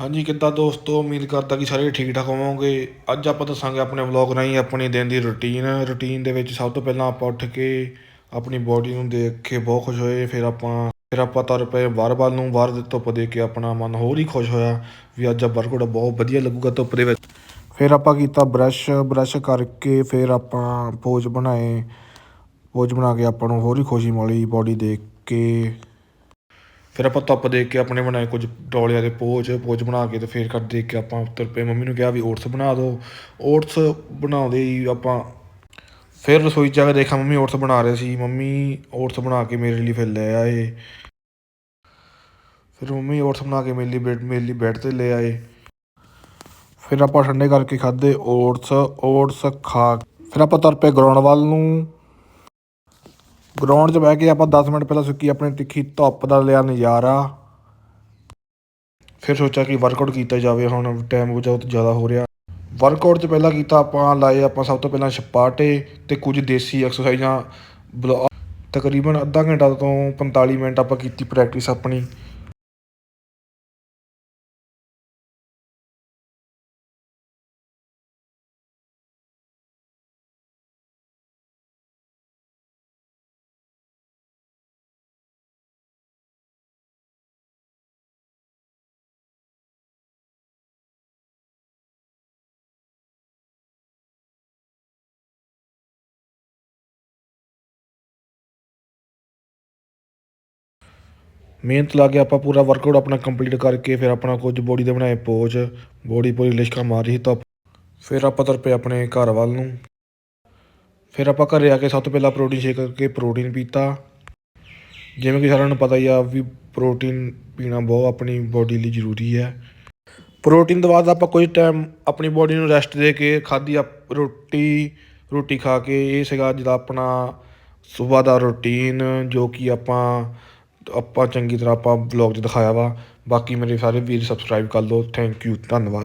ਹਾਂਜੀ, ਕਿੱਦਾਂ ਦੋਸਤੋ? ਉਮੀਦ ਕਰਦਾ ਕਿ ਸਾਰੇ ਠੀਕ ਠਾਕ ਹੋਵੋਗੇ। ਅੱਜ ਆਪਾਂ ਦੱਸਾਂਗੇ ਆਪਣੇ ਵਲੌਗ ਰਾਹੀਂ ਆਪਣੀ ਦਿਨ ਦੀ ਰੁਟੀਨ। ਰੁਟੀਨ ਦੇ ਵਿੱਚ ਸਭ ਤੋਂ ਪਹਿਲਾਂ ਆਪਾਂ ਉੱਠ ਕੇ ਆਪਣੀ ਬੋਡੀ ਨੂੰ ਦੇਖ ਕੇ ਬਹੁਤ ਖੁਸ਼ ਹੋਏ। ਫਿਰ ਆਪਾਂ ਫਿਰ ਆਪਾਂ ਤੁਰ ਪਏ ਬਾਹਰ ਵੱਲ ਨੂੰ। ਬਾਹਰ ਦੀ ਧੁੱਪ ਦੇਖ ਕੇ ਆਪਣਾ ਮਨ ਹੋਰ ਹੀ ਖੁਸ਼ ਹੋਇਆ ਵੀ ਅੱਜ ਆ ਵਰਕਆਊਟ ਬਹੁਤ ਵਧੀਆ ਲੱਗੂਗਾ ਧੁੱਪ ਦੇ ਵਿੱਚ। ਫਿਰ ਆਪਾਂ ਕੀਤਾ ਬ੍ਰਸ਼ ਬ੍ਰਸ਼ ਕਰਕੇ ਫਿਰ ਆਪਾਂ ਪੋਜ਼ ਬਣਾਏ। ਪੋਜ਼ ਬਣਾ ਕੇ ਆਪਾਂ ਨੂੰ ਹੋਰ ਹੀ ਖੁਸ਼ੀ ਮਿਲੀ ਬੋਡੀ ਦੇਖ ਕੇ। ਫਿਰ ਆਪਾਂ ਧੁੱਪ ਦੇਖ ਕੇ ਆਪਣੇ ਬਣਾਏ ਕੁਝ ਡੋਲਿਆਂ ਦੇ ਪੋਚ ਪੋਚ ਬਣਾ ਕੇ ਤੇ ਫਿਰ ਕਰ ਦੇਖ ਕੇ ਆਪਾਂ ਤੁਰ ਪਏ। ਮੰਮੀ ਨੂੰ ਕਿਹਾ ਵੀ ਓਟਸ ਬਣਾ ਦਿਓ ਓਟਸ ਬਣਾਉਂਦੇ ਹੀ ਆਪਾਂ ਫਿਰ ਰਸੋਈ 'ਚ ਜਾ ਕੇ ਦੇਖਾਂ ਮੰਮੀ ਓਟਸ ਬਣਾ ਰਹੇ ਸੀ। ਮੰਮੀ ਓਟਸ ਬਣਾ ਕੇ ਮੇਰੇ ਲਈ ਫਿਰ ਲੈ ਆਏ। ਫਿਰ ਮੰਮੀ ਓਟਸ ਬਣਾ ਕੇ ਮੇਰੇ ਲਈ ਬੈਡ, ਮੇਰੇ ਲਈ ਬੈੱਡ ਤੇ ਲੈ ਆਏ। ਫਿਰ ਆਪਾਂ ਠੰਡੇ ਕਰਕੇ ਖਾਦੇ ਓਟਸ। ਓਟਸ ਖਾ ਫਿਰ ਆਪਾਂ ਤੁਰ ਪਏ ਗਰਾਊਂਡ ਵੱਲ ਨੂੰ। ਗਰਾਊਂਡ 'ਚ ਬਹਿ ਕੇ ਆਪਾਂ 10 ਮਿੰਟ ਪਹਿਲਾਂ ਸੁੱਕੀ ਆਪਣੀ ਤਿੱਖੀ ਧੁੱਪ ਦਾ ਲਿਆ ਨਜ਼ਾਰਾ। ਫਿਰ ਸੋਚਿਆ ਕਿ ਵਰਕਆਊਟ ਕੀਤਾ ਜਾਵੇ, ਹੁਣ ਟਾਈਮ ਬਹੁਤ ਜ਼ਿਆਦਾ ਹੋ ਰਿਹਾ। ਵਰਕਆਊਟ 'ਚ ਪਹਿਲਾਂ ਕੀਤਾ ਆਪਾਂ, ਲਾਏ ਆਪਾਂ ਸਭ ਤੋਂ ਪਹਿਲਾਂ ਛਪਾਟੇ ਤੇ ਕੁਝ ਦੇਸੀ ਐਕਸਰਸਾਈਜ਼ਾਂ ਬਲੋ- ਤਕਰੀਬਨ ਅੱਧਾ ਘੰਟਾ ਤੋਂ 45 ਮਿੰਟ ਆਪਾਂ ਕੀਤੀ ਪ੍ਰੈਕਟਿਸ ਆਪਣੀ। ਮਿਹਨਤ ਲਾ ਕੇ ਆਪਾਂ ਪੂਰਾ ਵਰਕਆਊਟ ਆਪਣਾ ਕੰਪਲੀਟ ਕਰਕੇ ਫਿਰ ਆਪਣਾ ਕੁਝ ਬੋਡੀ ਦੇ ਬਣਾਏ ਪੋਜ ਬੋਡੀ ਪੂਰੀ ਲਿਸ਼ਕਾ ਮਾਰ ਰਹੀ ਤਾਂ ਫਿਰ ਆਪਾਂ ਤੁਰ ਪਏ ਆਪਣੇ ਘਰ ਵੱਲ ਨੂੰ। ਫਿਰ ਆਪਾਂ ਘਰੇ ਆ ਕੇ ਸਭ ਤੋਂ ਪਹਿਲਾਂ ਪ੍ਰੋਟੀਨ ਸ਼ੇਕ ਕਰਕੇ ਪ੍ਰੋਟੀਨ ਪੀਤਾ। ਜਿਵੇਂ ਕਿ ਸਾਰਿਆਂ ਨੂੰ ਪਤਾ ਹੀ ਆ ਵੀ ਪ੍ਰੋਟੀਨ ਪੀਣਾ ਬਹੁਤ ਆਪਣੀ ਬੋਡੀ ਲਈ ਜ਼ਰੂਰੀ ਹੈ। ਪ੍ਰੋਟੀਨ ਤੋਂ ਬਾਅਦ ਆਪਾਂ ਕੁਝ ਟਾਈਮ ਆਪਣੀ ਬੋਡੀ ਨੂੰ ਰੈਸਟ ਦੇ ਕੇ ਖਾਧੀ ਆ ਰੋਟੀ ਰੋਟੀ ਖਾ ਕੇ, ਇਹ ਸੀਗਾ ਜਿਹੜਾ ਆਪਣਾ ਸਵੇਰ ਦਾ ਰੂਟੀਨ ਜੋ ਕਿ ਆਪਾਂ ਆਪਾਂ ਚੰਗੀ ਤਰ੍ਹਾਂ ਆਪਾਂ ਬਲੌਗ 'ਚ ਦਿਖਾਇਆ ਵਾ। ਬਾਕੀ ਮੇਰੇ ਸਾਰੇ ਵੀਰ ਸਬਸਕ੍ਰਾਈਬ ਕਰ ਲਓ। ਥੈਂਕ ਯੂ ਧੰਨਵਾਦ।